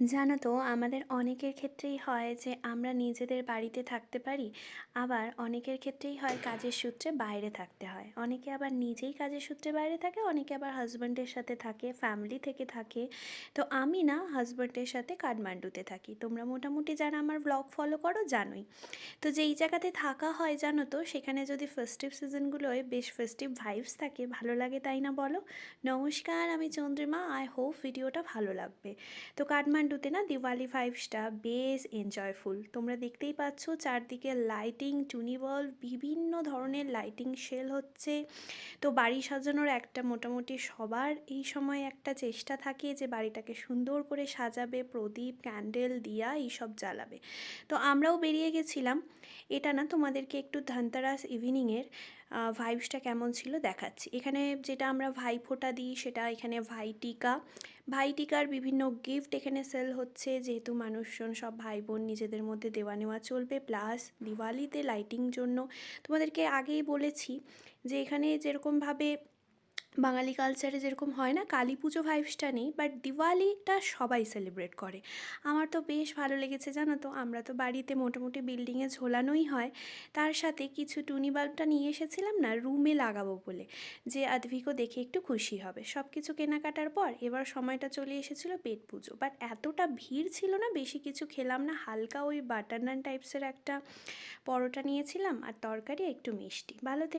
জানো তো, আমাদের অনেকের ক্ষেত্রেই হয় যে আমরা নিজেদের বাড়িতে থাকতে পারি, আবার অনেকের ক্ষেত্রেই হয় কাজের সূত্রে বাইরে থাকতে হয়। অনেকে আবার নিজেই কাজের সূত্রে বাইরে থাকে, অনেকে আবার হাজব্যান্ডের সাথে থাকে ফ্যামিলি থেকে থাকে। তো আমি না হাজব্যান্ডের সাথে কাঠমান্ডুতে থাকি। তোমরা মোটামুটি যারা আমার ব্লগ ফলো করো জানোই। তো যেই জায়গাতে থাকা হয় জানো তো, সেখানে যদি ফেস্টিভ সিজনগুলোয় বেশ ফেস্টিভ ভাইবস থাকে, ভালো লাগে তাই না বলো? নমস্কার, আমি চন্দ্রিমা আই হোপ ভিডিওটা ভালো লাগবে। তো কাঠমান্ডুতে না দিওয়ালি ফাইভ স্টার বেশ এনজয়ফুল তোমরা দেখতেই পাচ্ছ চারদিকে লাইটিং টুনিবল বিভিন্ন ধরনের লাইটিং সেল হচ্ছে। তো বাড়ি সাজানোর একটা মোটামুটি সবার এই সময় একটা চেষ্টা থাকে যে বাড়িটাকে সুন্দর করে সাজাবে, প্রদীপ ক্যান্ডেল দিয়া এইসব জ্বালাবে। তো আমরাও বেরিয়ে গেছিলাম। এটা না তোমাদেরকে একটু ধানতারাস ইভিনিংয়ের ভাইবসটা কেমন ছিল দেখাচ্ছি। এখানে যেটা আমরা ভাই ফোটা দিই সেটা এখানে ভাই টিকা ভাই টিকার বিভিন্ন গিফট এখানে সেল হচ্ছে, যেহেতু মানুষজন সব ভাই বোন নিজেদের মধ্যে দেওয়া নেওয়া চলবে প্লাস দিওয়ালিতে লাইটিং জন্য। তোমাদেরকে আগেই বলেছি যে এখানে যেরকমভাবে বাঙালি কালচারে যেরকম হয় না, কালী পুজো ভাইবসটা নেই বাট দিওয়ালিটা সবাই সেলিব্রেট করে। আমার তো বেশ ভালো লেগেছে, জানো তো? আমরা তো বাড়িতে মোটামুটি বিল্ডিংয়ে ঝোলানোই হয়। তার সাথে কিছু টুনি বাল্বটা নিয়ে এসেছিলাম না রুমে লাগাবো বলে। যে আদভিকও দেখে একটু খুশি হবে। সব কিছু কেনাকাটার পর এবার সময়টা চলে এসেছিল পেট পুজো। বাট এতটা ভিড় ছিল না, বেশি কিছু খেলাম না। হালকা ওই বাটার নান টাইপসের একটা পরোটা নিয়েছিলাম, আর তরকারি একটু মিষ্টি। ভালো